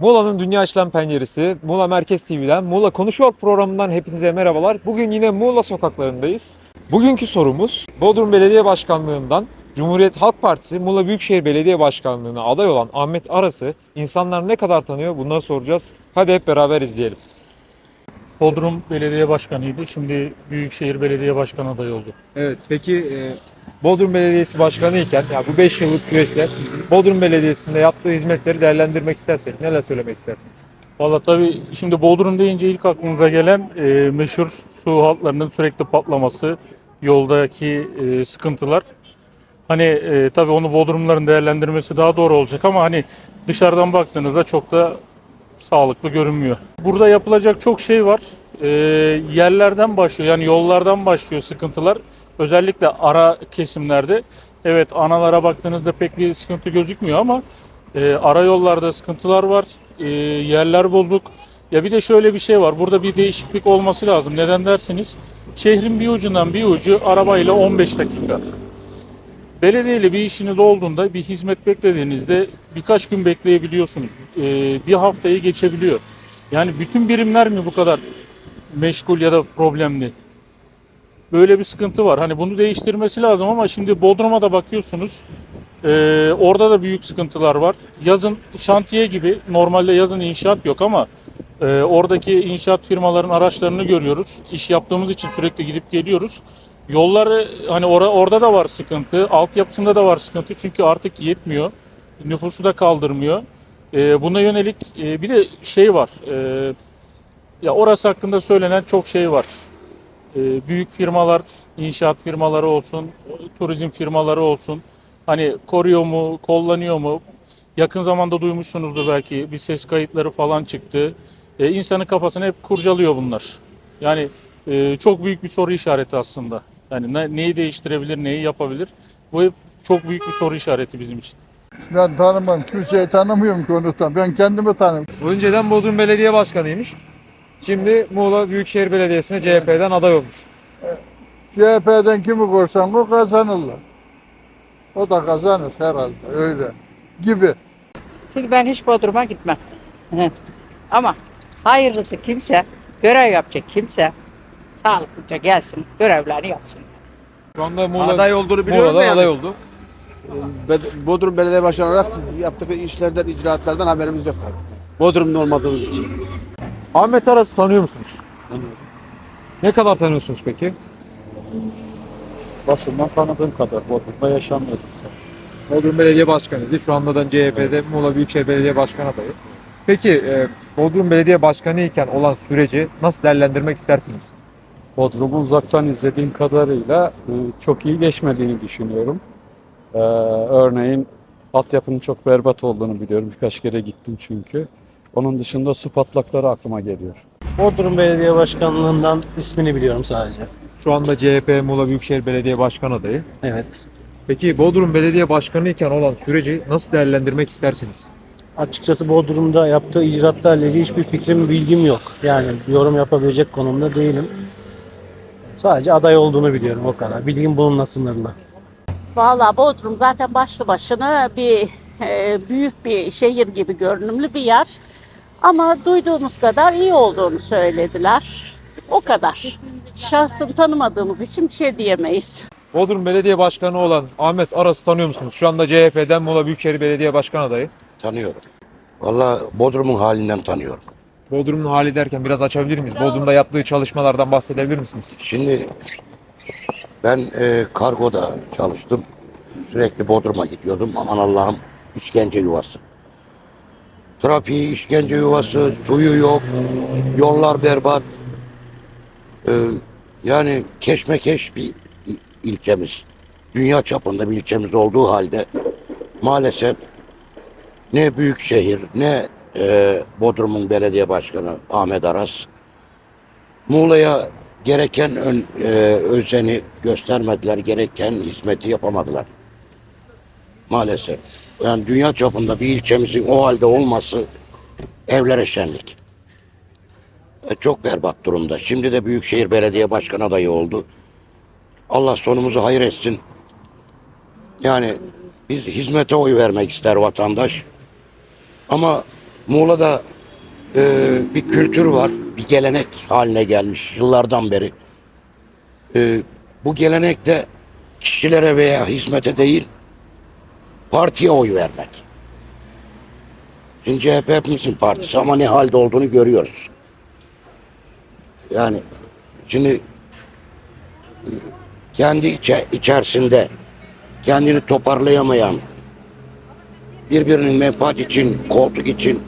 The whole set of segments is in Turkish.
Muğla'nın Dünya Açılan Penceresi, Muğla Merkez TV'den, Muğla Konuşuyor programından hepinize merhabalar. Bugün yine Muğla sokaklarındayız. Bugünkü sorumuz Bodrum Belediye Başkanlığı'ndan Cumhuriyet Halk Partisi Muğla Büyükşehir Belediye Başkanlığı'na aday olan Ahmet Aras'ı insanlar ne kadar tanıyor bunları soracağız. Hadi hep beraber izleyelim. Bodrum Belediye Başkanı'ydı. Şimdi Büyükşehir Belediye Başkanı adayı oldu. Evet peki e, Bodrum Belediyesi Başkanı iken ya bu 5 yıllık süreçte Bodrum Belediyesi'nde yaptığı hizmetleri değerlendirmek istersek neler söylemek istersiniz? Valla tabii şimdi Bodrum deyince ilk aklımıza gelen e, meşhur su hatlarının sürekli patlaması, yoldaki e, sıkıntılar. Hani e, tabii onu Bodrumların değerlendirmesi daha doğru olacak ama hani dışarıdan baktığınızda çok da sağlıklı görünmüyor. Burada yapılacak çok şey var. E, yerlerden başlıyor yani yollardan başlıyor sıkıntılar. Özellikle ara kesimlerde. Evet analara baktığınızda pek bir sıkıntı gözükmüyor ama e, ara yollarda sıkıntılar var. E, yerler bozuk. Ya bir de şöyle bir şey var. Burada bir değişiklik olması lazım. Neden dersiniz? Şehrin bir ucundan bir ucu arabayla 15 dakika. Belediyeyle bir işiniz olduğunda bir hizmet beklediğinizde birkaç gün bekleyebiliyorsunuz. Ee, bir haftayı geçebiliyor. Yani bütün birimler mi bu kadar meşgul ya da problemli? Böyle bir sıkıntı var. Hani bunu değiştirmesi lazım ama şimdi Bodrum'a da bakıyorsunuz. Ee, orada da büyük sıkıntılar var. Yazın şantiye gibi normalde yazın inşaat yok ama e, oradaki inşaat firmaların araçlarını görüyoruz. İş yaptığımız için sürekli gidip geliyoruz. Yolları hani ora, orada da var sıkıntı. Altyapısında da var sıkıntı. Çünkü artık yetmiyor. Nüfusu da kaldırmıyor. Ee, buna yönelik e, bir de şey var. Ee, ya orası hakkında söylenen çok şey var. Ee, büyük firmalar, inşaat firmaları olsun, turizm firmaları olsun. Hani koruyor mu, kullanıyor mu? Yakın zamanda duymuşsunuzdur belki bir ses kayıtları falan çıktı. Ee, insanın kafasını hep kurcalıyor bunlar. Yani e, çok büyük bir soru işareti aslında. Yani ne- neyi değiştirebilir, neyi yapabilir? Bu hep çok büyük bir soru işareti bizim için. Ben tanımam. Kimseyi tanımıyorum konudan. Ben kendimi tanıyorum. Önceden Bodrum Belediye Başkanıymış. Şimdi Muğla Büyükşehir Belediyesi'ne CHP'den aday olmuş. CHP'den kimi korsan o kazanırlar. O da kazanır herhalde öyle gibi. Çünkü ben hiç Bodrum'a gitmem. Ama hayırlısı kimse, görev yapacak kimse sağlıklıca gelsin, görevlerini yapsın. Şu anda Muğla, aday olduğunu biliyorum Muğla'dan da yani. aday oldu. Bodrum Belediye Başkanı olarak yaptığı işlerden, icraatlardan haberimiz yok tabii. Bodrum'da olmadığımız için. Ahmet Aras'ı tanıyor musunuz? Ne kadar tanıyorsunuz peki? Basından tanıdığım kadar Bodrum'da yaşamıyordum sen. Bodrum Belediye Başkanıydı. Şu anda da CHP'de Muğla Büyükşehir Belediye Başkanı adayı. Peki e, Bodrum Belediye Başkanı iken olan süreci nasıl değerlendirmek istersiniz? Bodrum'u uzaktan izlediğim kadarıyla e, çok iyi geçmediğini düşünüyorum. Ee, örneğin altyapının çok berbat olduğunu biliyorum. Birkaç kere gittim çünkü. Onun dışında su patlakları aklıma geliyor. Bodrum Belediye Başkanlığından ismini biliyorum sadece. Şu anda CHP Muğla Büyükşehir Belediye Başkan adayı. Evet. Peki Bodrum Belediye Başkanı iken olan süreci nasıl değerlendirmek istersiniz? Açıkçası Bodrum'da yaptığı icraatlarla ilgili hiçbir fikrim, bilgim yok. Yani yorum yapabilecek konumda değilim. Sadece aday olduğunu biliyorum o kadar. Bilgim bununla sınırlı. Valla Bodrum zaten başlı başına bir e, büyük bir şehir gibi görünümlü bir yer. Ama duyduğumuz kadar iyi olduğunu söylediler. O kadar. Şahsın tanımadığımız için bir şey diyemeyiz. Bodrum Belediye Başkanı olan Ahmet Aras'ı tanıyor musunuz? Şu anda CHP'den Muğla Büyükşehir Belediye Başkan adayı. Tanıyorum. Valla Bodrum'un halinden tanıyorum. Bodrum'un hali derken biraz açabilir miyiz? Bodrum'da yaptığı çalışmalardan bahsedebilir misiniz? Şimdi ben e, kargoda çalıştım. Sürekli Bodrum'a gidiyordum. Aman Allah'ım işkence yuvası. Trafiği işkence yuvası, suyu yok, yollar berbat. E, yani keşmekeş bir il- ilçemiz. Dünya çapında bir ilçemiz olduğu halde maalesef ne büyük şehir ne e, Bodrum'un belediye başkanı Ahmet Aras Muğla'ya gereken ön, e, özeni göstermediler, gereken hizmeti yapamadılar. Maalesef. Yani dünya çapında bir ilçemizin o halde olması evlere şenlik. E, çok berbat durumda. Şimdi de Büyükşehir Belediye Başkanı adayı oldu. Allah sonumuzu hayır etsin. Yani biz hizmete oy vermek ister vatandaş. Ama Muğla'da e, bir kültür var, bir gelenek haline gelmiş yıllardan beri. E, bu gelenek de kişilere veya hizmete değil, partiye oy vermek. Şimdi CHP hepimizin partisi ama ne halde olduğunu görüyoruz. Yani şimdi e, kendi içe, içerisinde kendini toparlayamayan, birbirinin menfaat için, koltuk için,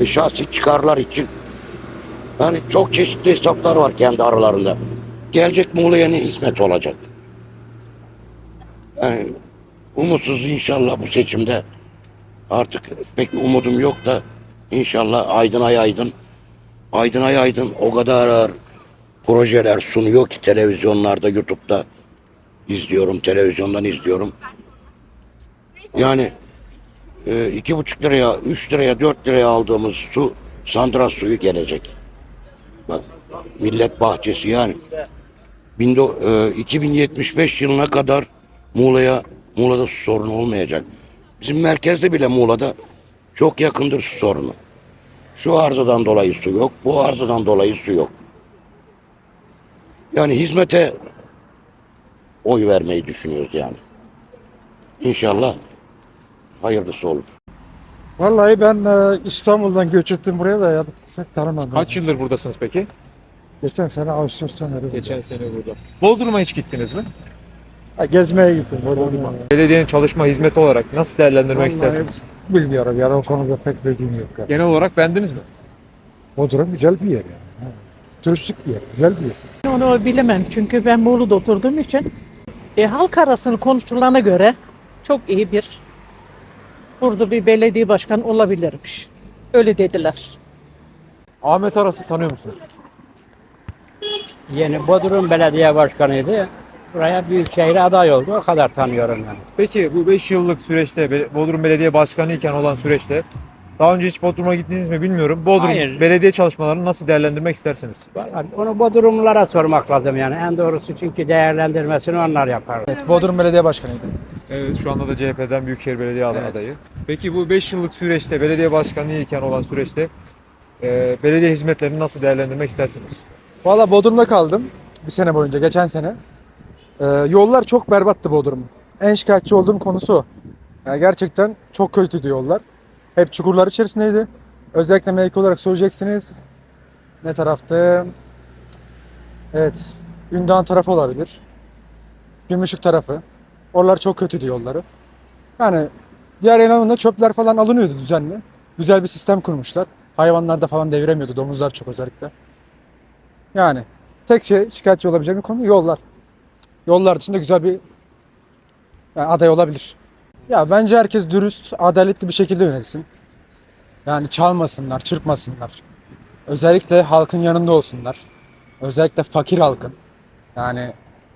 ve şahsi çıkarlar için yani çok çeşitli hesaplar var kendi aralarında. Gelecek Muğla'ya ne hizmet olacak? Yani umutsuz inşallah bu seçimde artık pek umudum yok da inşallah aydın ay aydın aydın ay aydın o kadar projeler sunuyor ki televizyonlarda YouTube'da izliyorum televizyondan izliyorum. Yani e, iki buçuk liraya, üç liraya, dört liraya aldığımız su, sandra suyu gelecek. Bak, millet bahçesi yani. Bindo, e, 2075 yılına kadar Muğla'ya, Muğla'da su sorunu olmayacak. Bizim merkezde bile Muğla'da çok yakındır su sorunu. Şu arızadan dolayı su yok, bu arızadan dolayı su yok. Yani hizmete oy vermeyi düşünüyoruz yani. İnşallah hayırlısı olur. Vallahi ben e, İstanbul'dan göç ettim buraya da ya pek tanımadım. Kaç yıldır buradasınız peki? Geçen sene Ağustos'tan beri. Geçen sene burada. Bodrum'a hiç gittiniz mi? Ha, gezmeye gittim. Bodrum'a. Belediyenin çalışma hizmeti olarak nasıl değerlendirmek Vallahi istersiniz? Bilmiyorum yani o konuda pek bilgim yok. Yani. Genel olarak beğendiniz mi? Bodrum güzel bir yer yani. Ha. Turistik bir yer, güzel bir yer. Onu bilemem çünkü ben Muğlu'da oturduğum için e, halk arasında konuşulana göre çok iyi bir burada bir belediye başkanı olabilirmiş. Öyle dediler. Ahmet Aras'ı tanıyor musunuz? Yeni Bodrum Belediye Başkanı'ydı. Buraya Büyükşehir'e aday oldu. O kadar tanıyorum yani. Peki bu 5 yıllık süreçte Be- Bodrum Belediye Başkanı iken olan süreçte daha önce hiç Bodrum'a gittiniz mi bilmiyorum. Bodrum Hayır. belediye çalışmalarını nasıl değerlendirmek istersiniz? Vallahi Onu Bodrumlulara sormak lazım yani. En doğrusu çünkü değerlendirmesini onlar yapar. Bodrum Belediye Başkanıydı. Evet şu anda da CHP'den Büyükşehir Belediye Evet. adayı. Peki bu 5 yıllık süreçte belediye başkanı iken olan süreçte e, belediye hizmetlerini nasıl değerlendirmek istersiniz? Valla Bodrum'da kaldım bir sene boyunca, geçen sene. Ee, yollar çok berbattı Bodrum'un. En şikayetçi olduğum konusu o. Yani gerçekten çok kötüydü yollar. Hep çukurlar içerisindeydi. Özellikle mevki olarak söyleyeceksiniz. Ne taraftı? Evet. Ündan tarafı olabilir. Gümüşlük tarafı. Oralar çok kötüydü yolları. Yani diğer yanında çöpler falan alınıyordu düzenli. Güzel bir sistem kurmuşlar. Hayvanlar da falan deviremiyordu. Domuzlar çok özellikle. Yani tek şey şikayetçi olabileceğim bir konu yollar. Yollar dışında güzel bir yani aday olabilir. Ya bence herkes dürüst, adaletli bir şekilde yönetsin. Yani çalmasınlar, çırpmasınlar. Özellikle halkın yanında olsunlar. Özellikle fakir halkın. Yani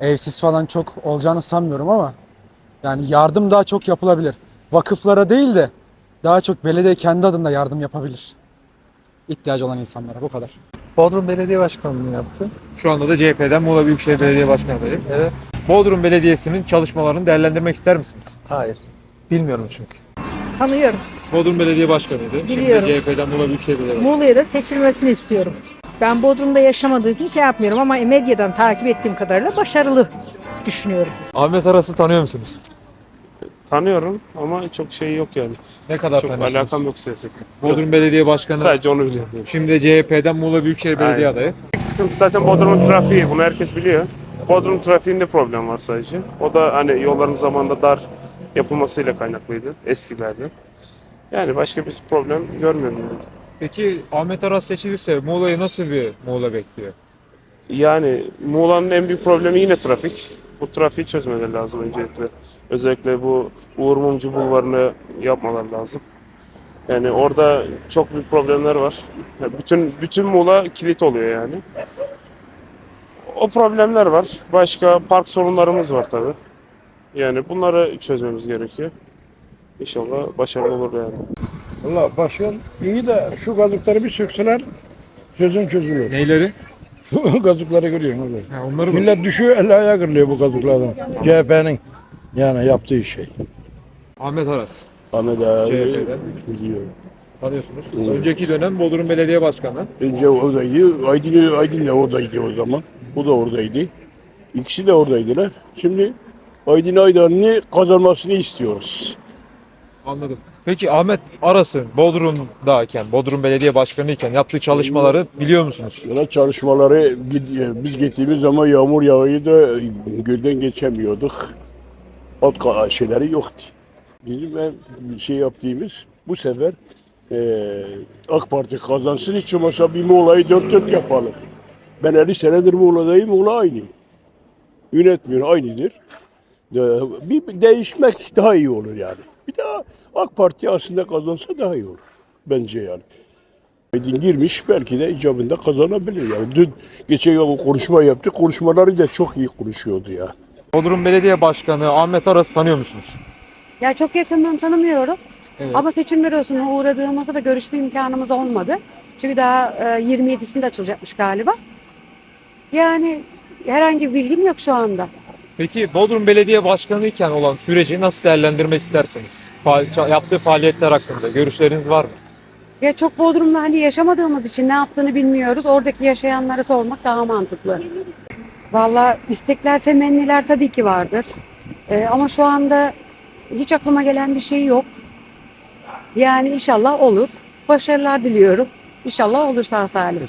evsiz falan çok olacağını sanmıyorum ama yani yardım daha çok yapılabilir. Vakıflara değil de daha çok belediye kendi adında yardım yapabilir. İhtiyacı olan insanlara bu kadar. Bodrum Belediye Başkanlığı'nı yaptı. Şu anda da CHP'den Muğla Büyükşehir Belediye Başkanı adayı. Evet. Bodrum Belediyesi'nin çalışmalarını değerlendirmek ister misiniz? Hayır. Bilmiyorum çünkü. Tanıyorum. Bodrum Belediye Başkanıydı. Biliyorum. Şimdi CHP'den Muğla Büyükşehir Belediye Başkanı. Muğla'ya da seçilmesini istiyorum. Ben Bodrum'da yaşamadığım için şey yapmıyorum ama medyadan takip ettiğim kadarıyla başarılı düşünüyorum. Ahmet Aras'ı tanıyor musunuz? Tanıyorum ama çok şey yok yani. Ne kadar Çok tanıyorsunuz? alakam yok siyasetle. Bodrum Belediye Başkanı Sadece onu biliyorum. şimdi CHP'den Muğla Büyükşehir Belediye Aynen. adayı. İlk sıkıntı zaten Bodrum'un trafiği. Bunu herkes biliyor. Bodrum trafiğinde problem var sadece. O da hani yolların zamanında dar yapılmasıyla kaynaklıydı eskilerde. Yani başka bir problem görmüyorum. Yani. Peki Ahmet Aras seçilirse Muğla'yı nasıl bir Muğla bekliyor? Yani Muğla'nın en büyük problemi yine trafik. Bu trafiği çözmeleri lazım öncelikle. Özellikle bu Uğur Mumcu bulvarını yapmalar lazım. Yani orada çok büyük problemler var. Bütün bütün Muğla kilit oluyor yani. O problemler var. Başka park sorunlarımız var tabii. Yani bunları çözmemiz gerekiyor. İnşallah başarılı olur yani. Valla başkan iyi de şu gazıkları bir sökseler sözün çözülür. Neyleri? Şu gazıkları görüyorsun abi. Ha, onları mı? Millet düşüyor el ayağa kırılıyor bu gazıklardan. CHP'nin yani yaptığı şey. Ahmet Aras. Ahmet abi CHP'den. biliyorum. Tanıyorsunuz. Önceki dönem Bodrum Belediye Başkanı. Önce oradaydı. Aydın, Aydın da oradaydı o zaman. O da oradaydı. İkisi de oradaydılar. Şimdi Aydın Aydan'ı kazanmasını istiyoruz. Anladım. Peki Ahmet Aras'ın Bodrum'dayken, Bodrum Belediye Başkanı iken yaptığı çalışmaları biliyor musunuz? Yola çalışmaları biz- gittiğimiz zaman yağmur yağıyı da gölden geçemiyorduk. Alt ka- şeyleri yoktu. Bizim en şey yaptığımız bu sefer eee AK Parti kazansın hiç olmazsa bir Muğla'yı dört dört yapalım. Ben 50 senedir Muğla'dayım, Muğla aynı. Yönetmiyor, aynıdır. Eee, Bir değişmek daha iyi olur yani. Bir daha AK Parti aslında kazansa daha iyi olur. Bence yani. Aydın girmiş belki de icabında kazanabilir yani. Dün geçen yıl konuşma yaptı. Konuşmaları da çok iyi konuşuyordu ya. Bodrum Belediye Başkanı Ahmet Aras'ı tanıyor musunuz? Ya çok yakından tanımıyorum. Evet. Ama seçim bürosuna uğradığımızda da görüşme imkanımız olmadı. Çünkü daha e, 27'sinde açılacakmış galiba. Yani herhangi bir bilgim yok şu anda. Peki Bodrum Belediye Başkanı iken olan süreci nasıl değerlendirmek istersiniz? Fa- yaptığı faaliyetler hakkında görüşleriniz var mı? Ya çok Bodrum'da hani yaşamadığımız için ne yaptığını bilmiyoruz. Oradaki yaşayanlara sormak daha mantıklı. Vallahi istekler, temenniler tabii ki vardır. E, ama şu anda hiç aklıma gelen bir şey yok. Yani inşallah olur. Başarılar diliyorum. İnşallah olur sağ salim.